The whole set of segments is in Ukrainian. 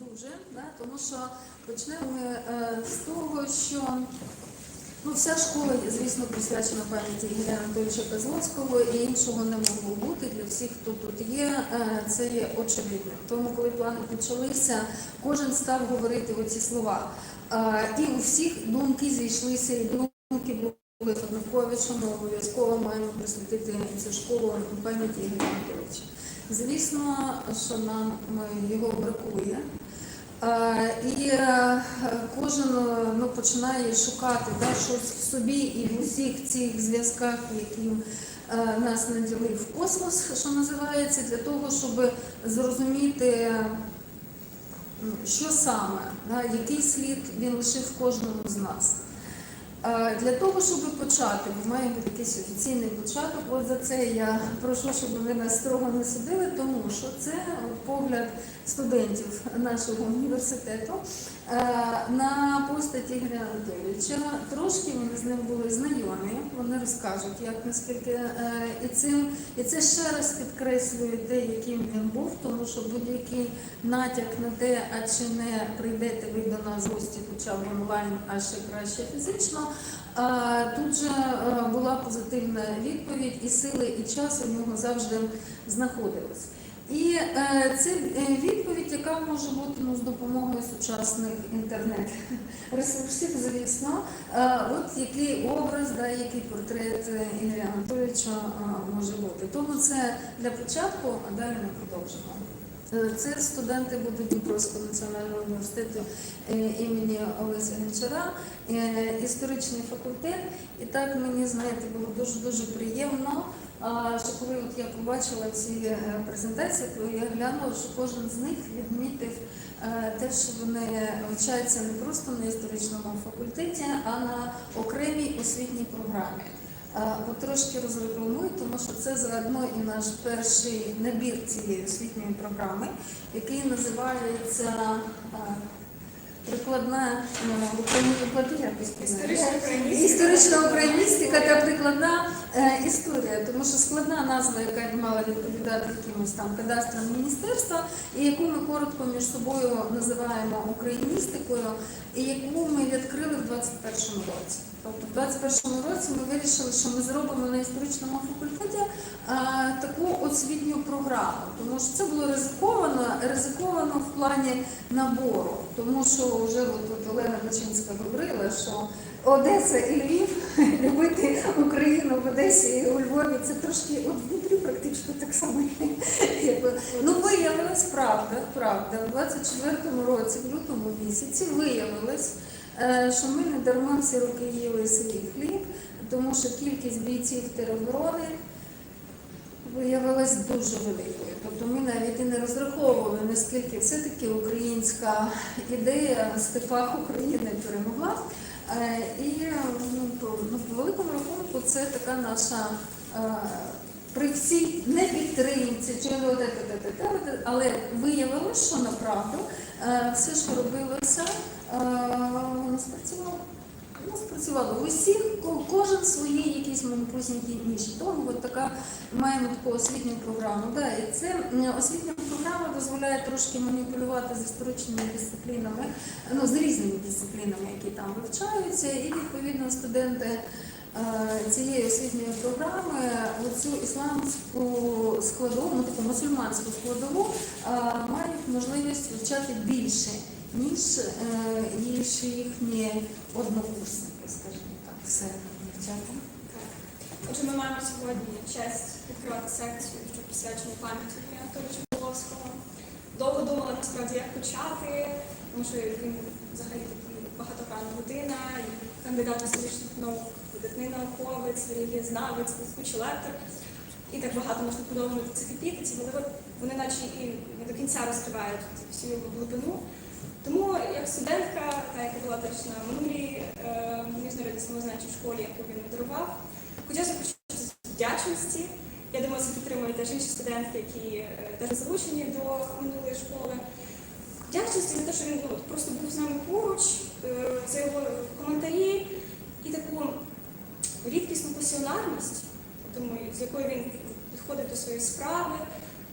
дуже, да, тому що почнемо ми е, з того, що ну, вся школа, звісно, присвячена пам'яті Ігоря Анатолійовича Козловського і іншого не могло бути для всіх, хто тут є. е, Це є очевидним. Тому, коли плани почалися, кожен став говорити оці слова. Е, І у всіх думки зійшлися, і думки були ми обов'язково маємо присвятити цю школу пам'яті Ігоря Анатолійовича. Звісно, що нам його бракує. Е, І е, кожен е, ну, починає шукати да, щось в собі і в усіх цих зв'язках, е, нас наділив космос, що називається, для того, щоб зрозуміти, що саме, да, який слід він лишив кожному з нас. Е, Для того, щоб почати, ми маємо якийсь офіційний початок. От за це я прошу, щоб ви нас строго не судили, тому що це погляд студентів нашого університету на постать Ігоря Анатолійовича. Трошки вони з ним були знайомі. Вони розкажуть, як наскільки е, і цим і це ще раз підкреслює те, яким він був, тому що будь-який натяк на те, а чи не прийдете ви до нас гості, хоча б онлайн, а ще краще фізично. А, Тут же е, була позитивна відповідь, і сили, і час у нього завжди знаходились. І е, це е, відповідь, яка може бути ну, з допомогою сучасних інтернет-ресурсів, звісно. Е, от який образ, да, який портрет е, Ігоря Анатолійовича е, може бути. Тому це для початку, а далі ми продовжимо. Е, Це студенти будуть Дніпровського національного університету імені Олеся Гончара, е, історичний факультет. І так мені, знаєте, було дуже-дуже приємно, а, що коли от я побачила ці е, презентації, то я глянула, що кожен з них відмітив е, те, що вони вчаться не просто на історичному факультеті, а на окремій освітній програмі. Е, От трошки розрекламую, тому що це заодно і наш перший набір цієї освітньої програми, який називається прикладна українська Історична україністика. та прикладна е, історія, тому що складна назва, яка мала відповідати якимось там кадастрам міністерства, і яку ми коротко між собою називаємо україністикою, і яку ми відкрили в 21-му році. Тобто в 21-му році ми вирішили, що ми зробимо на історичному факультеті а, таку освітню програму, тому що це було ризиковано, ризиковано в плані набору, тому що вже от Олена Бачинська говорила, що Одеса і Львів любити Україну в Одесі і у Львові це трошки от Дніпрі практично так само. Ну виявилось правда, правда. В 24-му році, в лютому місяці, виявилось. Е, що ми не дарма всі роки їли свій хліб, тому що кількість бійців тероборони виявилась дуже великою. Тобто ми навіть і не розраховували, наскільки все-таки українська ідея степах України перемогла. Е, І ну, ну, по великому рахунку це така наша. е, При всій непідтримці, чи але виявилося, що направду все, що робилося, е, воно спрацювало. Ну, спрацювало. У всіх, ко- кожен свої якісь маніпусненькі ніші. Тому от така маємо таку освітню програму. Да, і це освітня програма дозволяє трошки маніпулювати з історичними дисциплінами, ну з різними дисциплінами, які там вивчаються, і відповідно студенти. е, Цієї освітньої програми оцю ісламську складову, ну таку мусульманську складову е, мають можливість вивчати більше, ніж, е, ніж їхні однокурсники, скажімо так, все дівчата. Отже, ми маємо сьогодні честь відкривати секцію, що присвячена пам'яті Ігоря Анатолійовича Половського. Довго думала насправді, як почати, тому що він взагалі такий багатогранна людина, кандидат історичних наук, видатний науковець, релігієзнавець, блискучий лектор. І так багато можна продовжувати цих епітетів, але вони наче і не до кінця розкривають всю його глибину. Тому як студентка, та яка була теж на минулій е, міжнародній школі, яку він дарував, хотілося почати з вдячності. Я думаю, це підтримують теж інші студентки, які е, теж залучені до минулої школи. Вдячності за те, що він ну, просто був з нами поруч, е, за його коментарі і таку рідкісну пасіонарність, тому, з якою він підходив до своєї справи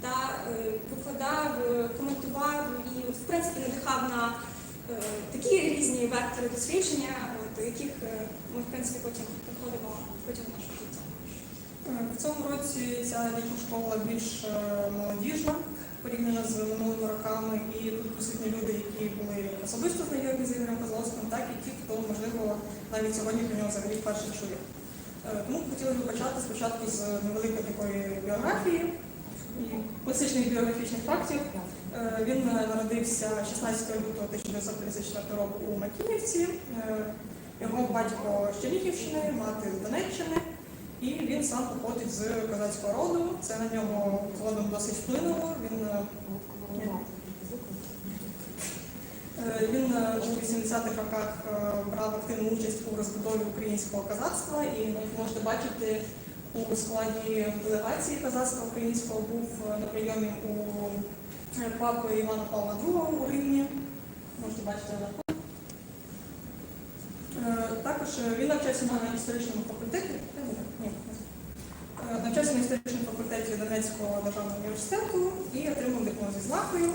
та е, викладав, е, коментував і в принципі. надихав на е, такі різні вектори дослідження, до яких ми, в принципі, потім приходимо протягом нашого життя. В цьому році ця літня школа більш молодіжна порівняно з минулими роками, і тут присутні люди, які були особисто знайомі з Ігорем Козловським, так і ті, хто, можливо, навіть сьогодні про нього взагалі вперше чує. Тому хотіли би почати спочатку з невеликої такої біографії класичних біографічних фактів. Е, Він е, народився 16 лютого 1954 року у Макіївці. Е, Його батько з Чернігівщини, мати з Донеччини. І він сам походить з козацького роду. Це на нього згодом досить вплинуло. Він, він у 80-х роках брав активну участь у розбудові українського козацтва, і можете бачити, у складі делегації козацтва українського був е, на прийомі у е, папи Івана Павла II у Римі. Можете бачити на. Е, Також він навчався на історичному факультеті. Навчався на історичному факультеті Донецького державного університету і отримав диплом зі знакою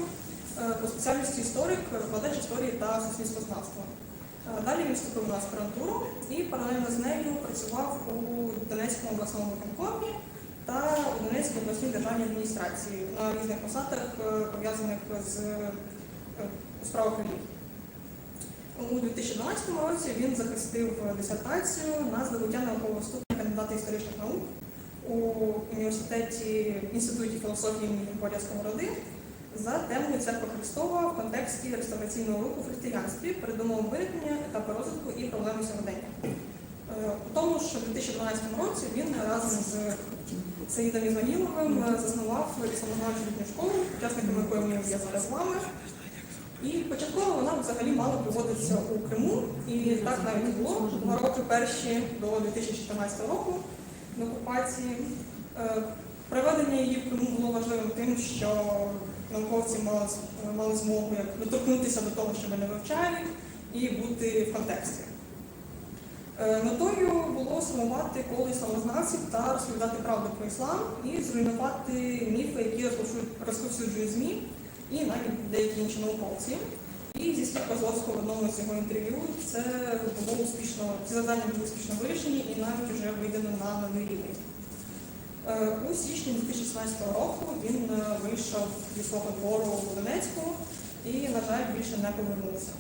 по спеціальності історик, викладач історії та суспільствознавства. Е, Далі він вступив на аспірантуру і паралельно з нею працював у Донецькому обласному виконкомі та у Донецькій обласній державній адміністрації на різних посадах, е, пов'язаних з е, у справах релігії. У 2012 році він захистив дисертацію на здобуття наукового ступеня кандидата історичних наук у університеті Інституті філософії імені Григорія Сковороди за темою Церква Христова в контексті реставраційного руху в християнстві, передумовом виникнення, етапи розвитку і проблеми сьогодення. Е, У тому ж у 2012 році він разом з Саїдом Ізмаїловим заснував самознавчу школу, учасниками якої є зараз з вами. І початково вона взагалі мала проводитися у Криму, і так навіть було. Два роки перші до 2014 року до окупації. Е, Проведення її в Криму було важливим тим, що науковці мали, мали змогу як доторкнутися до того, що вони вивчають, і бути в контексті. Е, Метою було сформувати коло ісламознавців та розповідати правду про іслам і зруйнувати міфи, які розповсюджують- ЗМІ і навіть деякі інші науковці. І зі слів Козловського в одному з його інтерв'ю це було успішно, ці завдання були успішно вирішені і навіть вже вийдено на новий рівень. Е, У січні 2016 року він е, вийшов зі свого двору у Донецьку і, на жаль, більше не повернувся.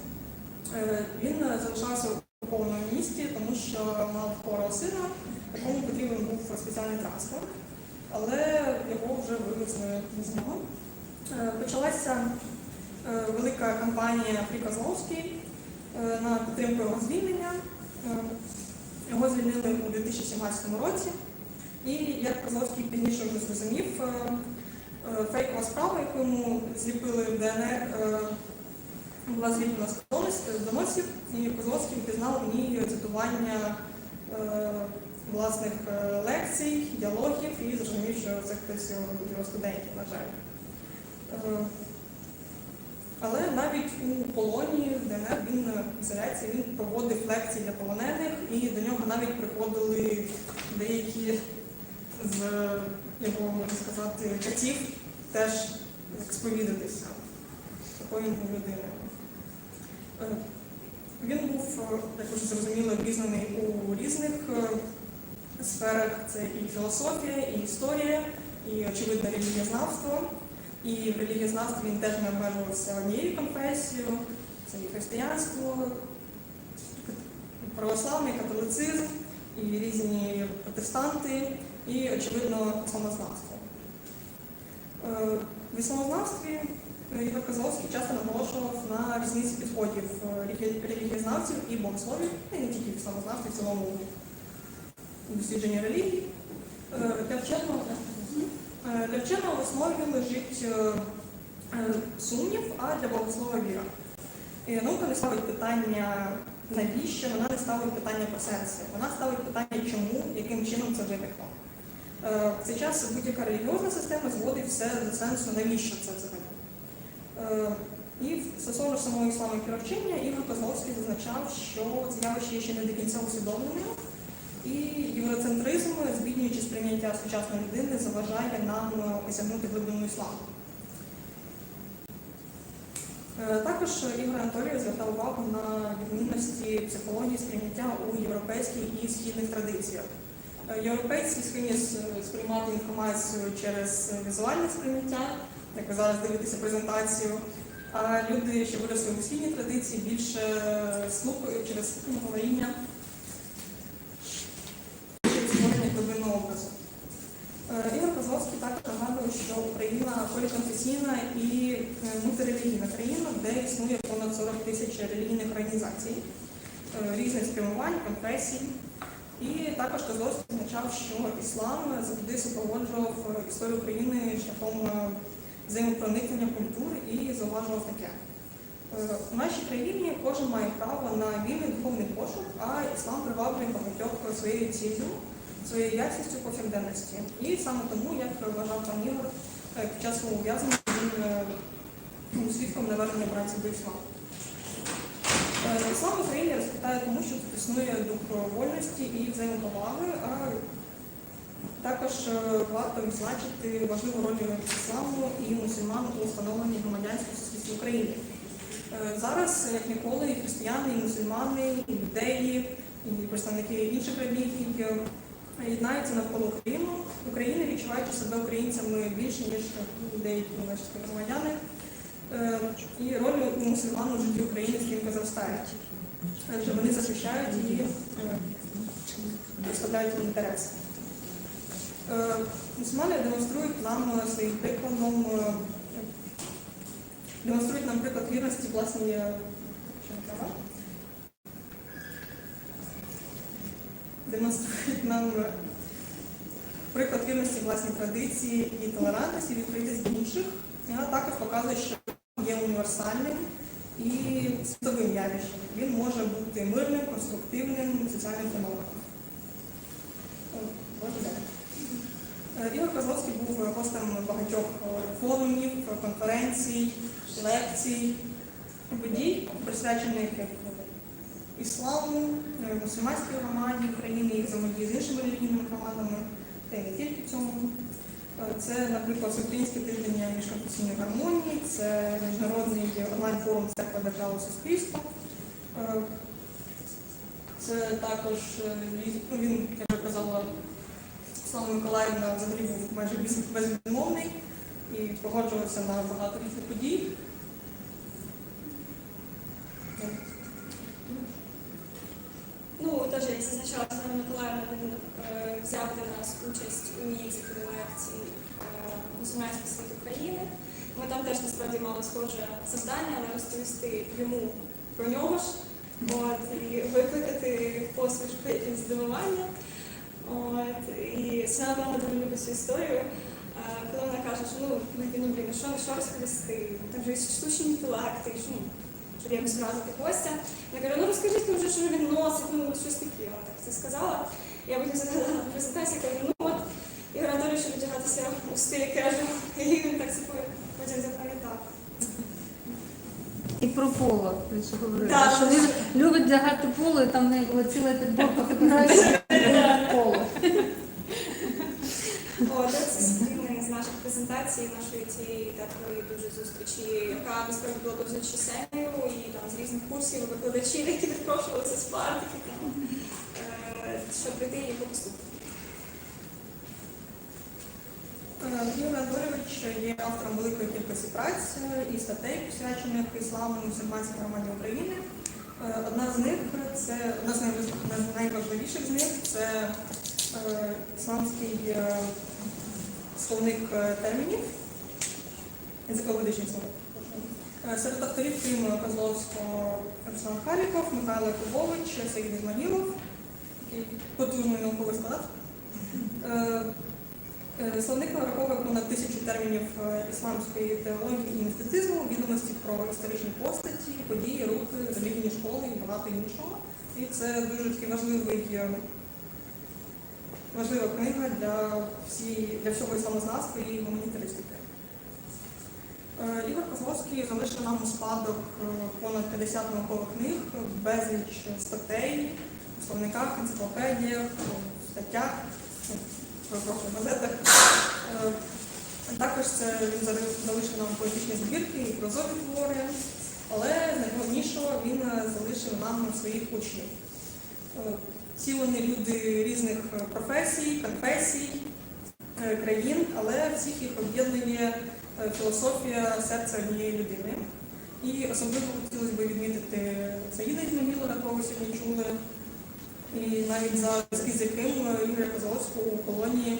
Е, Він залишався в окупованому місті, тому що мав хворого сина, якому потрібен був спеціальний транспорт, але його вже вивезли з нього. Е, Почалася велика кампанія Фрі Козловський е, на підтримку його звільнення. Його звільнили у 2017 році. І як Козловський пізніше вже зрозумів, е, е, фейкова справа, яку йому зліпили в ДНР, е, була зліплена з донос- з доносів, і Козловський впізнав в ній цитування власних лекцій, діалогів і зрозумів, що це хтось його студентів, на жаль. Але навіть у полоні в ДНР він в ізоляції він проводив лекції для полонених, і до нього навіть приходили деякі з його, можна сказати, часів теж сповідатися. Такою людиною. Е, Він був, е, як вже зрозуміло, обізнаний у різних е, сферах. Це і філософія, і історія, і, очевидно, релігієзнавство. І в релігієзнавстві він теж не обмежувався однією конфесією, це і християнство, православний католицизм, і різні протестанти, і, очевидно, самознавство. Е, В ісламознавстві Ігор Козловський часто наголошував на різниці підходів е, релігієзнавців і богословів, і не тільки в ісламознавстві, в цілому дослідженні релігії. Е, Для е, для вченого в основі лежить сумнів, а для богослова віра. І наука не ставить питання навіщо, вона не ставить питання про сенси, вона ставить питання чому, яким чином це виникло. Е, В цей час будь-яка релігіозна система зводить все до сенсу, навіщо це взагалі. Е, І стосовно самого ісламу і вчення, Ігор Козловський зазначав, що це явище є ще не до кінця усвідомленим, і євроцентризм, збіднюючи сприйняття сучасної людини, заважає нам осягнути глибину ісламу. Е, Також Ігор Анатолійович звертав увагу на відмінності психології сприйняття у європейських і східних традиціях. Е, Європейці схильні сприймати інформацію через візуальне сприйняття, як ви зараз дивитеся презентацію. А люди, що виросли у східній традиції, більше слухають через ну, говоріння, через створення глибинного образу. Е, Ігор Козловський також нагадує, що Україна поліконфесійна і е, мультирелігійна країна, де існує понад 40 тисяч релігійних організацій, е, різних спрямувань, конфесій. І також Козловський означав, що іслам завжди супроводжував е, історію України шляхом е, взаємопроникнення культур і зауважував таке. Е, У нашій країні кожен має право на вільний духовний пошук, а іслам приваблює багатьох своєю ціллю, своєю якістю повсякденності. І саме тому, як вважав пан Ігор, е, під час свого ув'язнення він е, був свідком навернення братців до ісламу. Е, Іслам в Україні розквітає тому, що існує дух вольності і взаємоповаги, а також е, варто відзначити важливу роль ісламу і мусульман у встановленні громадянського суспільства в Україні. Е, Зараз, як ніколи, і християни, і мусульмани, і юдеї, і представники інших релігій е, єднаються навколо України, України, відчуваючи себе українцями більше, ніж деякі наші громадяни. Е, І роль мусульман у житті України стрімко зростає. Адже вони захищають е, представляють її інтереси. Е, Мусульмани демонструють нам е, своїм прикладом, демонструють нам приклад вірності права? демонструють нам приклад вірності власній традиції і толерантності, відкритість інших, а також показує, що є універсальним і світовим явищем. Він може бути мирним, конструктивним, соціальним феноменом. Е, Ігор Козловський був гостем багатьох е, форумів, конференцій, лекцій, подій, присвячених як ісламу, е, мусульманській громаді України, їх взаємодії з іншими релігійними громадами, та й не тільки цьому. Це, наприклад, Всеукраїнський тиждень міжконфесійної гармонії, це міжнародний онлайн-форум Церква держава суспільство. Е, Це також е, ну, він, як я казала, Слава Миколаївна взагалі був майже безвідмовний і погоджувався на багато різних подій. Ну, теж, як зазначала Ганна Миколаївна, він е, взяв для нас участь у їх циклі лекцій е, «Мусульманський світ України». Ми там теж насправді мали схоже завдання, але розповісти йому про нього ж, от, і викликати посмішку якесь здивування. От, і Сина напевно дуже любить цю історію. Е, Коли вона каже, що ну, ну, блін, що, що розповісти? Там же є штучні інтелекти, що ну, щоб гостя. Я кажу, ну розкажіть вже, що він носить, ну щось таке. Вона так це сказала. Я потім згадала на презентації, кажу, ну от Ігор Анатолійович одягатися у стилі кежу. І він так себе потім запам'ятав. І про поло, ви що говорили, Да, що він любить вдягати поло, і там в нього ціла підборка фотографій поло. О, це презентацій, нашої цієї такої дуже зустрічі, яка насправді була дуже чисельною, і там з різних курсів викладачів, які відпрошувалися з партики, е, щоб прийти і послухати. Е, Ігор Анатолійович є автором великої кількості праць і статей, присвячених ісламу і мусульманській громаді України. Е, Одна з них це одна з найважливіших з них це ісламський словник е, термінів, язиковидичний словник. Е, Серед авторів крім Козловського Руслан Халіков, Михайло Кубович, Саїд Ізмаїлов, такий потужний науковий склад. Е, Словник враховує понад тисячу термінів ісламської теології і містицизму, відомості про історичні постаті, події, рухи, релігійні школи і багато іншого. І це дуже такий важливий, важлива книга для, всі, для всього ісламознавства і гуманітаристики. Е, Ігор Козловський залишив нам у спадок е, понад 50 наукових книг, безліч статей, у словниках, енциклопедіях, статтях, ну, перепрошую, газетах. Е, Також це він залишив нам поетичні збірки і прозові твори. Але найголовнішого він залишив нам своїх учнів. Всі вони люди різних е, професій, конфесій, е, країн, але всіх їх об'єднує е, філософія серця однієї людини. І особливо хотілося б відмітити Саїда Ізмагіла, якого сьогодні чули, і навіть за зв'язки з яким Ігоря Козловського у колонії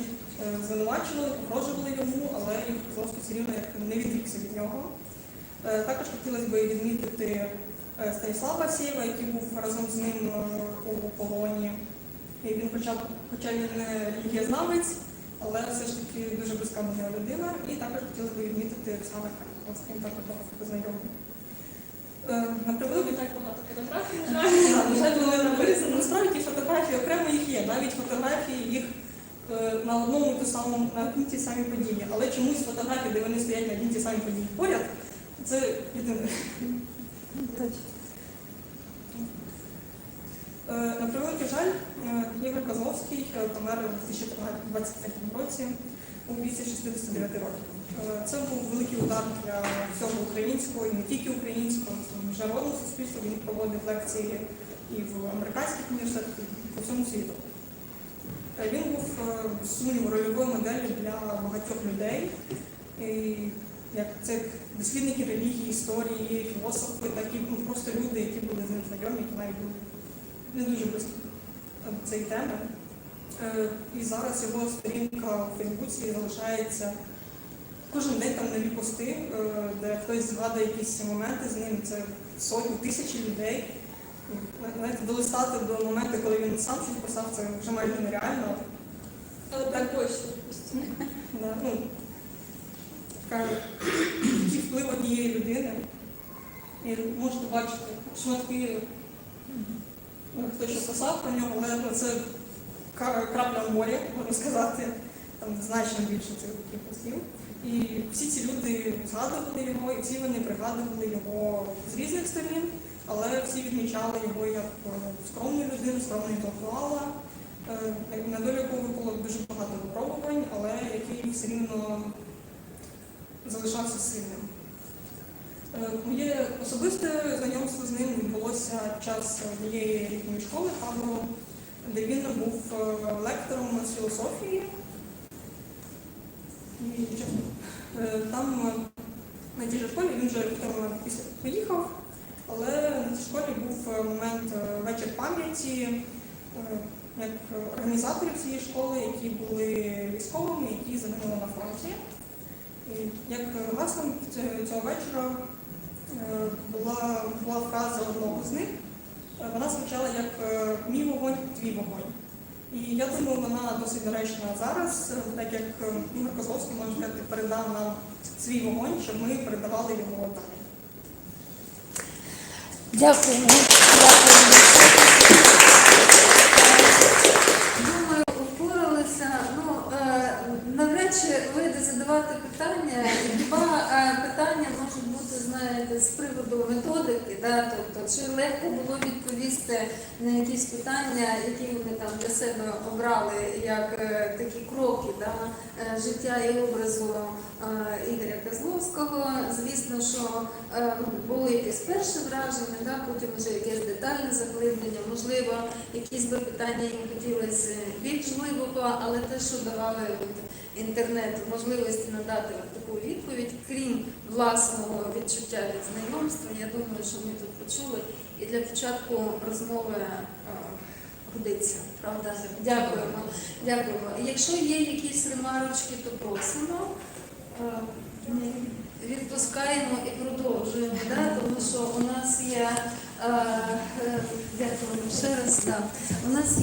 звинувачили, погрожували йому, але Ігор Козловський все рівно не відрікся від нього. Також хотілося б відмітити Станіслава Асєєва, який був разом з ним е, у полоні. І він хоча, хоча він не релігієзнавець, але все ж таки дуже близька до нього людина. І також хотілося б відмітити Оксана Харкова, з ким також багато познайомий. Е, На превеликий так багато фотографій, на жаль. На жаль, вони написані. Насправді ті фотографії окремо їх є. Навіть фотографії їх е, на одному ту самому на одній ті самі події. Але чомусь фотографії, де вони стоять на одній ті самі події поряд, це єдине. Е, На превеликий жаль, е, Ігор Козловський е, помер у 2023 році у віці 69 років. Це був великий удар для всього українського і не тільки українського, міжнародного суспільства. Він проводив лекції і в американських університетах, і по всьому світу. Він був без сумніву рольовою моделлю для багатьох людей. І як це дослідники релігії, історії, філософи, так і ну, просто люди, які були з ним знайомі, які навіть були не дуже близько до цієї теми. Е, І зараз його сторінка в Фейсбуці залишається кожен день там нові пости, е, де хтось згадує якісь моменти з ним. Це сотні, тисячі людей. Знаєте, долистати до моменту, коли він сам щось писав, це вже майже нереально. Але так точно, така, такий вплив однієї людини. І можете бачити шматки, ну, хто що писав про нього, але ну, це крапля в морі, можна сказати, там значно більше цих таких. І всі ці люди згадували його, і всі вони пригадували його з різних сторін, але всі відмічали його як е, скромну людину, скромного інтелектуала, е, на долю якого випало дуже багато випробувань, але який все рівно залишався сильним. Е, Моє особисте знайомство з ним відбулося під час однієї літньої школи табору, де він був е, лектором з філософії. Е, там на тій же школі він вже потім після поїхав, але на цій школі був момент вечір пам'яті як організаторів цієї школи, які були військовими, які загинули на фронті. Як гаслом цього вечора е, була, була фраза одного з них. Е, Вона звучала як е, мій вогонь, твій вогонь. І я думаю, вона досить доречна зараз, так як Ігор Козловський, можна сказати, передав нам свій вогонь, щоб ми передавали його далі. Дякуємо. Дякуємо. Думаю, впоралися. Ну, е, навряд чи вийде задавати питання. І Два е, питання можуть бути, знаєте, з приводу методики, да? тобто, чи легко було відповісти на якісь питання, які вони там для себе обрали, як е, такі кроки да? е, життя і образу е, Ігоря Козловського. Звісно, що е, було якесь перше враження, да? потім вже якесь детальне заглиблення, можливо, якісь би питання їм хотілося більш глибоко, але те, що давали от інтернет можливості надати таку відповідь, крім власного відчуття від знайомства, я думаю, що ми тут почули. І для початку розмови е, годиться, правда? Дякуємо. Дякуємо. Якщо є якісь ремарочки, то просимо. Е, Відпускаємо і продовжуємо, да? тому що у нас є е, дякуємо ще раз. Да. У нас є